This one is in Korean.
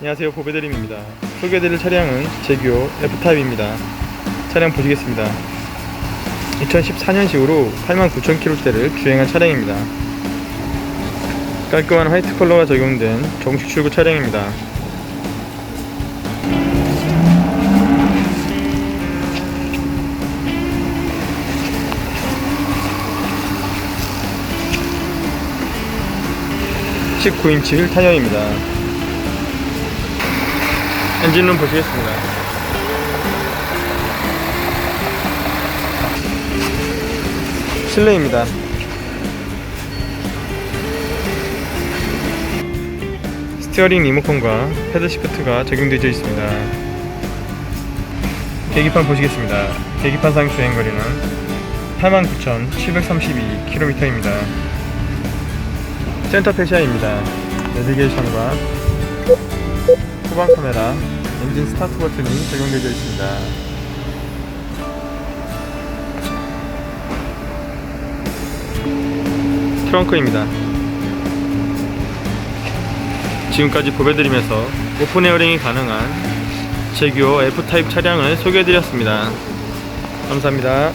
안녕하세요. 보배드림입니다. 소개해드릴 차량은 제규어 F타입입니다. 차량 보시겠습니다. 2014년식으로 89,000km대를 주행한 차량입니다. 깔끔한 화이트 컬러가 적용된 정식 출고 차량입니다. (19인치) 휠 타이어입니다 엔진룸 보시겠습니다. 실내입니다. 스티어링 리모컨과 패드 시프트가 적용되어 있습니다. 계기판 보시겠습니다. 계기판상 주행거리는 89,732km입니다. 센터 페시아입니다. 내비게이션과 후방 카메라, 엔진 스타트 버튼이 적용되어 있습니다. 트렁크입니다. 지금까지 보여드리면서 오픈 에어링이 가능한 제규어 F타입 차량을 소개해드렸습니다. 감사합니다.